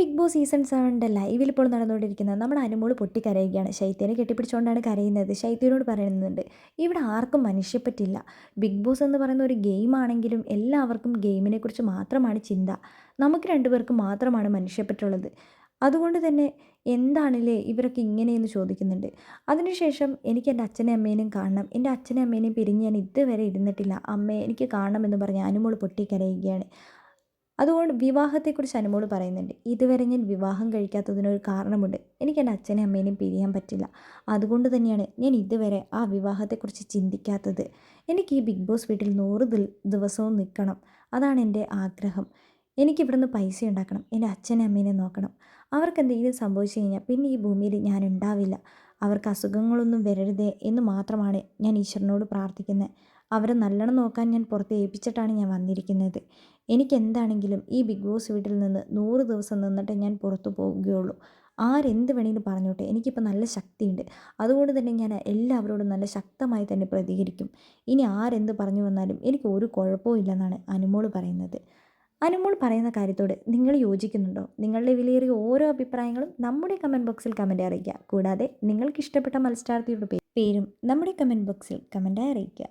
Big boss season സെവന്റെ ലൈവിൽ ഇപ്പോൾ നടന്നുകൊണ്ടിരിക്കുന്നത്. നമ്മുടെ അനുമോൾ പൊട്ടിക്കരയുകയാണ്. ശൈത്യനെ കെട്ടിപ്പിടിച്ചുകൊണ്ടാണ് കരയുന്നത്. ശൈത്യനോട് പറയുന്നുണ്ട് ഇവിടെ ആർക്കും മനുഷ്യപ്പറ്റില്ല. ബിഗ് ബോസ് എന്ന് പറയുന്ന ഒരു ഗെയിമാണെങ്കിലും എല്ലാവർക്കും ഗെയിമിനെക്കുറിച്ച് മാത്രമാണ് ചിന്ത. നമുക്ക് രണ്ടുപേർക്കും മാത്രമാണ് മനുഷ്യപ്പറ്റുള്ളത്. അതുകൊണ്ട് തന്നെ എന്താണല്ലേ ഇവരൊക്കെ ഇങ്ങനെയെന്ന് ചോദിക്കുന്നുണ്ട്. അതിനുശേഷം എനിക്ക് എന്റെ അച്ഛനെയും അമ്മേനെയും കാണണം. എന്റെ അച്ഛനെയും അമ്മേനെയും പിരിഞ്ഞ് ഞാൻ ഇതുവരെ ഇരുന്നിട്ടില്ല. അമ്മയെ എനിക്ക് കാണണമെന്ന് പറഞ്ഞ് അനുമോൾ പൊട്ടിക്കരയുകയാണ്. അതുകൊണ്ട് വിവാഹത്തെക്കുറിച്ച് അനുമോൾ പറയുന്നുണ്ട് ഇതുവരെ ഞാൻ വിവാഹം കഴിക്കാത്തതിനൊരു കാരണമുണ്ട്. എനിക്ക് എന്റെ അച്ഛനെയും അമ്മേനെയും പിരിയാൻ പറ്റില്ല. അതുകൊണ്ട് തന്നെയാണ് ഞാൻ ഇതുവരെ ആ വിവാഹത്തെക്കുറിച്ച് ചിന്തിക്കാത്തത്. എനിക്ക് ഈ ബിഗ് ബോസ് വീട്ടിൽ നൂറ് ദിവസവും നിൽക്കണം. അതാണ് എന്റെ ആഗ്രഹം. എനിക്ക് ഇവിടുന്ന് പൈസ ഉണ്ടാക്കണം. എന്റെ അച്ഛനെയും അമ്മേനെ നോക്കണം. അവർക്ക് എന്തെങ്കിലും സംഭവിച്ചു കഴിഞ്ഞാൽ പിന്നെ ഈ ഭൂമിയിൽ ഞാൻ ഉണ്ടാവില്ല. അവർക്ക് അസുഖങ്ങളൊന്നും വരരുതേ എന്ന് മാത്രമാണ് ഞാൻ ഈശ്വരനോട് പ്രാർത്ഥിക്കുന്നത് അവരെ നല്ലോണം നോക്കാൻ ഞാൻ പുറത്ത് ഏൽപ്പിച്ചിട്ടാണ് ഞാൻ വന്നിരിക്കുന്നത്. എനിക്ക് എന്താണെങ്കിലും ഈ ബിഗ് ബോസ് വീട്ടിൽ നിന്ന് നൂറ് ദിവസം നിന്നിട്ട് ഞാൻ പുറത്തു പോവുകയുള്ളൂ. ആരെന്ത് വേണമെങ്കിലും പറഞ്ഞോട്ടെ. എനിക്കിപ്പോൾ നല്ല ശക്തിയുണ്ട്. അതുകൊണ്ട് തന്നെ ഞാൻ എല്ലാവരോടും നല്ല ശക്തമായി തന്നെ പ്രതികരിക്കും. ഇനി ആരെന്ത് പറഞ്ഞു വന്നാലും എനിക്ക് ഒരു കുഴപ്പവും ഇല്ലെന്നാണ് അനുമോൾ പറയുന്നത്. അനുമോൾ പറയുന്ന കാര്യത്തോട് നിങ്ങൾ യോജിക്കുന്നുണ്ടോ? നിങ്ങളുടെ വിലയേറിയ ഓരോ അഭിപ്രായങ്ങളും നമ്മുടെ കമന്റ് ബോക്സിൽ കമന്റ് അറിയിക്കുക. കൂടാതെ നിങ്ങൾക്ക് ഇഷ്ടപ്പെട്ട മത്സരാർത്ഥിയുടെ പേരും നമ്മുടെ കമന്റ് ബോക്സിൽ കമന്റായി അറിയിക്കുക.